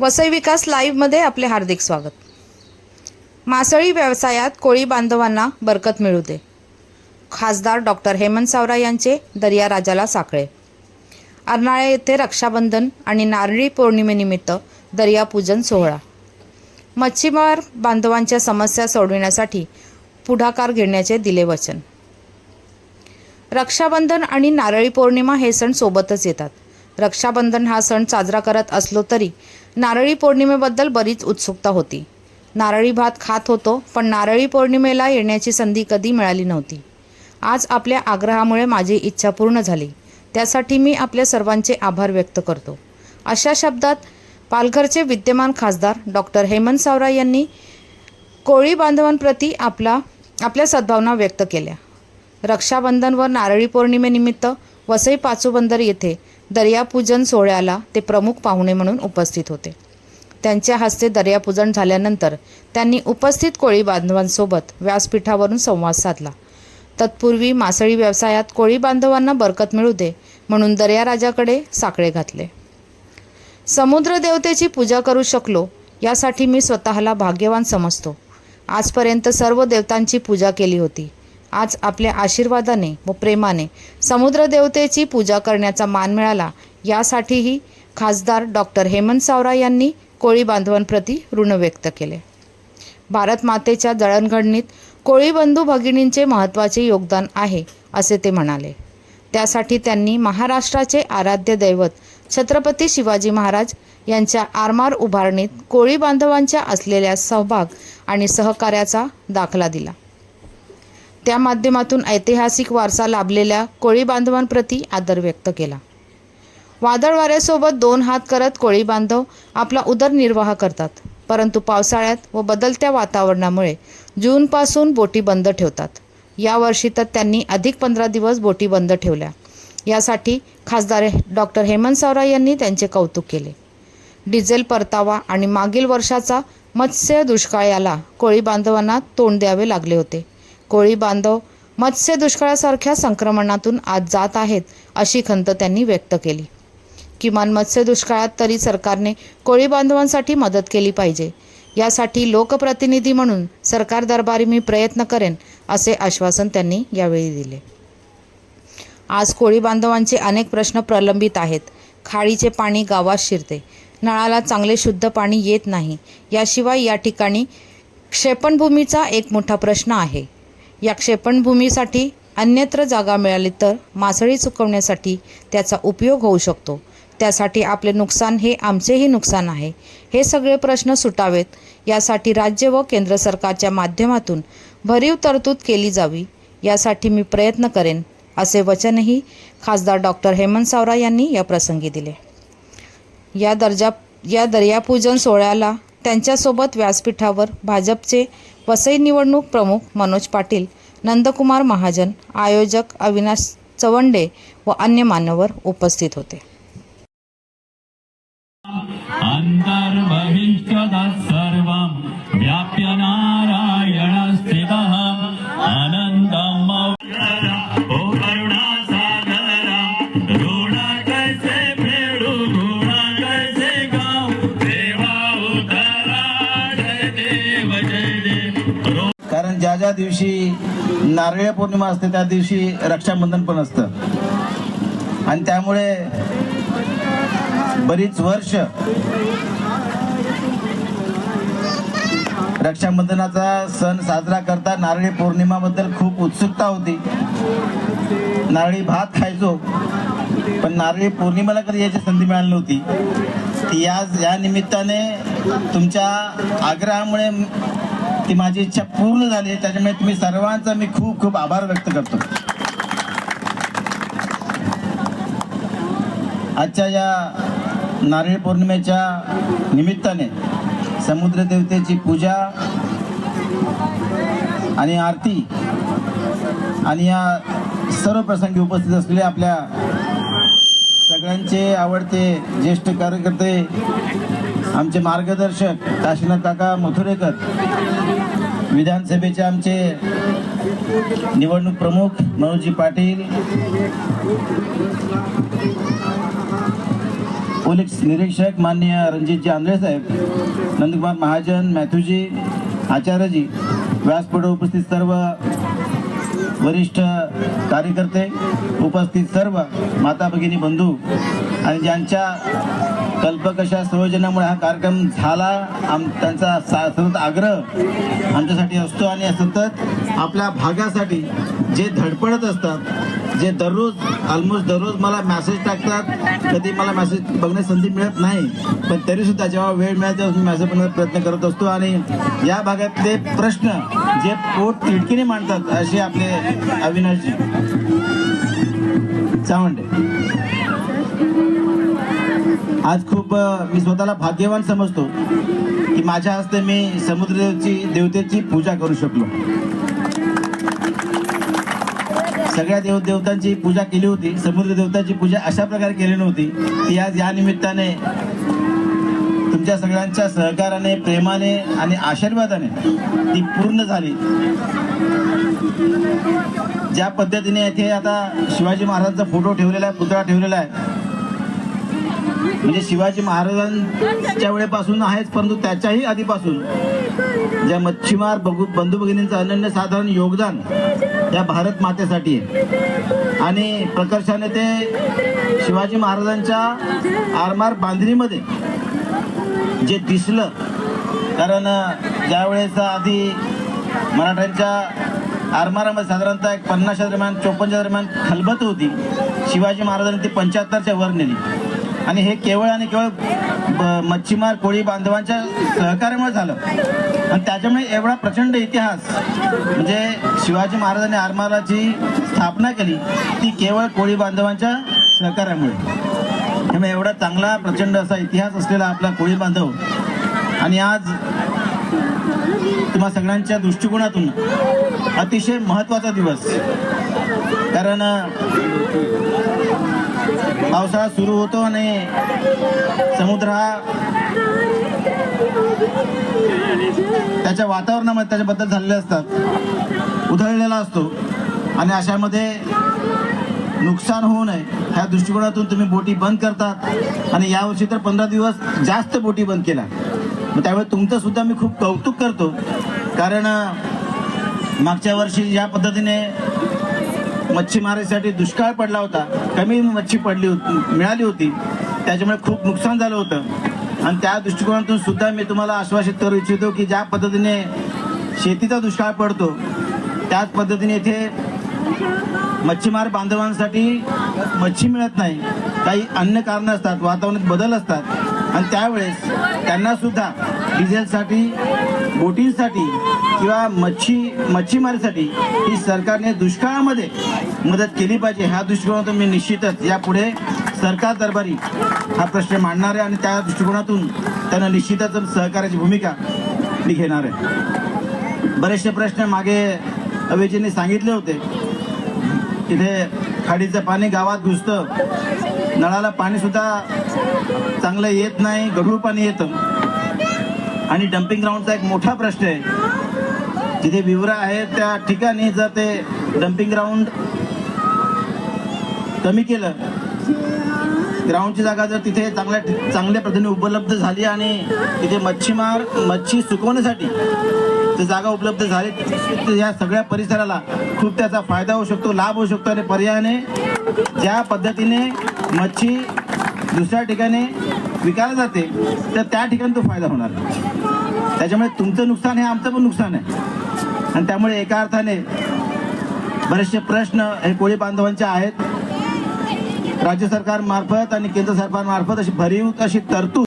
वसई विकास लाईव्हमध्ये आपले हार्दिक स्वागत. मासळी व्यवसायात कोळी बांधवांना बरकत मिळू दे. खासदार डॉक्टर हेमंत सावरा यांचे दर्या राजाला साखळे. अर्नाळा येथे रक्षाबंधन आणि नारळी पौर्णिमेनिमित्त दर्यापूजन सोहळा. मच्छीमार बांधवांच्या समस्या सोडविण्यासाठी पुढाकार घेण्याचे दिले वचन. रक्षाबंधन आणि नारळी पौर्णिमा हे सण सोबतच येतात. रक्षाबंधन हा सण साजरा करत असलो तरी नारळी पौर्णिमेबद्दल बरीच उत्सुकता होती. नारळी भात खात होतो पण नारळी पौर्णिमेला येण्याची संधी कधी मिळाली नव्हती. आज आपल्या आग्रहामुळे माझी इच्छा पूर्ण झाली. त्यासाठी मी आपल्या सर्वांचे आभार व्यक्त करतो. अशा शब्दात पालघरचे विद्यमान खासदार डॉक्टर हेमंत सावरा यांनी कोळी बांधवांप्रती आपला आपल्या सद्भावना व्यक्त केल्या. रक्षाबंधन व नारळी पौर्णिमेनिमित्त वसई पाचूबंदर येथे दर्यापूजन सोहळ्याला ते प्रमुख पाहुणे म्हणून उपस्थित होते. त्यांच्या हस्ते दर्यापूजन झाल्यानंतर त्यांनी उपस्थित कोळी बांधवांसोबत व्यासपीठावरून संवाद साधला. तत्पूर्वी मासळी व्यवसायात कोळी बांधवांना बरकत मिळू दे म्हणून दर्याराजाकडे साकडे घातले. समुद्र देवतेची पूजा करू शकलो यासाठी मी स्वतःला भाग्यवान समजतो. आजपर्यंत सर्व देवतांची पूजा केली होती. आज आपल्या आशीर्वादाने व प्रेमाने समुद्र देवतेची पूजा करण्याचा मान मिळाला यासाठीही खासदार डॉक्टर हेमंत सावरा यांनी कोळी बांधवांप्रती ऋण व्यक्त केले. भारत मातेच्या जळणघडणीत कोळी बंधू भगिनींचे महत्त्वाचे योगदान आहे असे ते म्हणाले. त्यासाठी त्यांनी महाराष्ट्राचे आराध्य दैवत छत्रपती शिवाजी महाराज यांच्या आरमार उभारणीत कोळी बांधवांच्या असलेल्या सहभाग आणि सहकार्याचा दाखला दिला. त्या माध्यमातून ऐतिहासिक वारसा लाभलेल्या कोळी बांधवांप्रती आदर व्यक्त केला. वादळ वाऱ्यासोबत दोन हात करत कोळी बांधव आपला उदरनिर्वाह करतात परंतु पावसाळ्यात व बदलत्या वातावरणामुळे जूनपासून बोटी बंद ठेवतात. यावर्षी तर त्यांनी अधिक पंधरा दिवस बोटी बंद ठेवल्या. यासाठी खासदार डॉक्टर हेमंत सावरा यांनी त्यांचे कौतुक केले. डिझेल परतावा आणि मागील वर्षाचा मत्स्य दुष्काळ याला कोळी बांधवांना तोंड द्यावे लागले होते. कोळी बांधव मत्स्य दुष्काळासारख्या संक्रमणातून आज जात आहेत अशी खंत त्यांनी व्यक्त केली. किमान मत्स्य दुष्काळात तरी सरकारने कोळी बांधवांसाठी मदत केली पाहिजे. यासाठी लोकप्रतिनिधी म्हणून सरकार दरबारी मी प्रयत्न करेन असे आश्वासन त्यांनी यावेळी दिले. आज कोळी बांधवांचे अनेक प्रश्न प्रलंबित आहेत. खाडीचे पाणी गावात शिरते. नळाला चांगले शुद्ध पाणी येत नाही. याशिवाय या ठिकाणी क्षेपणभूमीचा एक मोठा प्रश्न आहे. या क्षेपणभूमीसाठी अन्यत्र जागा मिळाली तर मासळी चुकवण्यासाठी त्याचा उपयोग होऊ शकतो. त्यासाठी आपले नुकसान हे आमचेही नुकसान आहे. हे सगळे प्रश्न सुटावेत. यासाठी राज्य व केंद्र सरकारच्या माध्यमातून भरीव तरतूद केली जावी. यासाठी मी प्रयत्न करेन असे वचनही खासदार डॉक्टर हेमंत सावरा यांनी या प्रसंगी दिले. या दर्जा या दर्यापूजन सोहळ्याला त्यांच्यासोबत व्यासपीठावर भाजपचे वसई निवडणूक प्रमुख मनोज पाटील नंदकुमार महाजन आयोजक अविनाश चवंडे व अन्य मान्यवर उपस्थित होते. ज्या ज्या दिवशी नारळी पौर्णिमा असते त्या दिवशी रक्षाबंधन पण असतं. आणि त्यामुळे बरीच वर्ष रक्षाबंधनाचा सण साजरा करता नारळी पौर्णिमाबद्दल खूप उत्सुकता होती. नारळी भात खायचो पण नारळी पौर्णिमेला कधी याची संधी मिळाली नव्हती. ती आज या निमित्ताने तुमच्या आग्रहामुळे ती माझी इच्छा पूर्ण झाली त्याच्यामुळे तुम्ही सर्वांचा मी खूप खूप आभार व्यक्त करतो. आजच्या या नारळी पौर्णिमेच्या निमित्ताने समुद्र देवतेची पूजा आणि आरती आणि या सर्व प्रसंगी उपस्थित असलेल्या आपल्या सगळ्यांचे आवडते ज्येष्ठ कार्यकर्ते आमचे मार्गदर्शक काशीनाथ काका मथुरेकर विधानसभेचे आमचे निवडणूक प्रमुख मनोजी पाटील पोलीस निरीक्षक माननीय रणजितजी आंधळे साहेब नंदकुमार महाजन मॅथ्यूजी आचार्यजी व्यासपीठ उपस्थित सर्व वरिष्ठ कार्यकर्ते उपस्थित सर्व माता भगिनी बंधू आणि ज्यांच्या कल्पकशा संयोजनामुळे हा कार्यक्रम झाला? आम त्यांचा सा सतत आग्रह आमच्यासाठी असतो आणि सतत आपल्या भागासाठी जे धडपडत असतात जे दररोज ऑलमोस्ट दररोज मला मॅसेज टाकतात कधी मला मॅसेज बघण्याची संधी मिळत नाही पण तरीसुद्धा जेव्हा वेळ मिळेल तेव्हा मी मॅसेज बघण्याचा प्रयत्न करत असतो आणि या भागातले प्रश्न जे पोट तिडकीने मांडतात असे आपले अविनाशजी. चावंडे आज खूप मी स्वतःला भाग्यवान समजतो की माझ्या हस्ते मी समुद्रदेवची देवतेची पूजा करू शकलो. सगळ्या देव देवतांची पूजा केली होती. समुद्र देवतांची पूजा अशा प्रकारे केली नव्हती. ती आज या निमित्ताने तुमच्या सगळ्यांच्या सहकाराने प्रेमाने आणि आशीर्वादाने ती पूर्ण झाली. ज्या पद्धतीने येथे आता शिवाजी महाराजांचा फोटो ठेवलेला आहे पुतळा ठेवलेला आहे म्हणजे शिवाजी महाराजांच्या वेळेपासून आहेच परंतु त्याच्याही आधीपासून. ज्या मच्छीमार बघू बंधू भगिनींचं अनन्यसाधारण योगदान या भारत मातेसाठी. आहे आणि प्रकर्षाने ते शिवाजी महाराजांच्या आरमार बांधणीमध्ये जे दिसलं कारण ज्यावेळेस आधी मराठ्यांच्या आरमारामध्ये साधारणतः एक पन्नासच्या दरम्यान चोपन्नच्या दरम्यान खलबत होती. शिवाजी महाराजांनी ती पंच्याहत्तरच्या वर नेली. आणि हे केवळ आणि केवळ ब- मच्छीमार कोळी बांधवांच्या सहकार्यामुळे झालं. आणि त्याच्यामुळे एवढा प्रचंड इतिहास म्हणजे शिवाजी महाराजांनी आरमाराची स्थापना केली ती केवळ कोळी बांधवांच्या सहकार्यामुळे. त्यामुळे एवढा चांगला प्रचंड असा इतिहास असलेला आपला कोळी बांधव. आणि आज तुम्हा सगळ्यांच्या दृष्टिकोनातून अतिशय महत्त्वाचा दिवस. कारण पावसाळा सुरू होतो आणि समुद्र हा त्याच्या वातावरणामध्ये त्याच्याबद्दल झालेले असतात. उधळलेला असतो. आणि अशामध्ये नुकसान होऊ नये ह्या दृष्टिकोनातून तुम्ही बोटी बंद करतात. आणि यावर्षी तर पंधरा दिवस जास्त बोटी बंद केल्या. मग त्यामुळे तुमचं सुद्धा मी खूप कौतुक करतो. कारण मागच्या वर्षी या पद्धतीने मच्छीमारीसाठी दुष्काळ पडला होता. कमी मच्छी पडली होती मिळाली होती. त्याच्यामुळे खूप नुकसान झालं होतं. आणि त्या दृष्टिकोनातून सुद्धा मी तुम्हाला आश्वासित करू इच्छितो की ज्या पद्धतीने शेतीचा दुष्काळ पडतो त्याच पद्धतीने इथे मच्छीमार बांधवांसाठी मच्छी मिळत नाही. काही अन्य कारणं असतात वातावरणात बदल असतात. आणि त्यावेळेस त्यांना सुद्धा डिझेलसाठी बोटींसाठी किंवा मच्छी मच्छीमारीसाठी ही सरकारने दुष्काळामध्ये मदत केली पाहिजे. ह्या दृष्टिकोनातून मी निश्चितच यापुढे सरकार दरबारी हा प्रश्न मांडणार आहे आणि त्या दृष्टिकोनातून त्यांना निश्चितच सहकार्याची भूमिका मी घेणार आहे. बरेचसे प्रश्न मागे अवेजींनी सांगितले होते. तिथे खाडीचं पाणी गावात घुसतं नळाला पाणीसुद्धा चांगलं येत नाही गढूळ पाणी येतं. आणि डम्पिंग ग्राउंडचा एक मोठा प्रश्न आहे. जिथे विवरा आहेत त्या ठिकाणी जर ते डम्पिंग ग्राउंड कमी केलं ग्राउंडची जागा जर तिथे चांगल्या चांगल्या पद्धतीने उपलब्ध झाली आणि तिथे मच्छीमार मच्छी सुकवण्यासाठी जर जागा उपलब्ध झाली तर या सगळ्या परिसराला खूप त्याचा फायदा होऊ शकतो लाभ होऊ शकतो आणि पर्यायाने ज्या पद्धतीने मच्छी दुसऱ्या ठिकाणी विकायला जाते तर त्या ठिकाणी तो फायदा होणार त्याच्यामुळे तुमचं नुकसान हे आमचं पण नुकसान आहे. आणि त्यामुळे एका अर्थाने बरेचसे प्रश्न हे कोळी बांधवांचे आहेत. राज्य सरकारमार्फत आणि केंद्र सरकारमार्फत अशी भरीव अशी तरतूद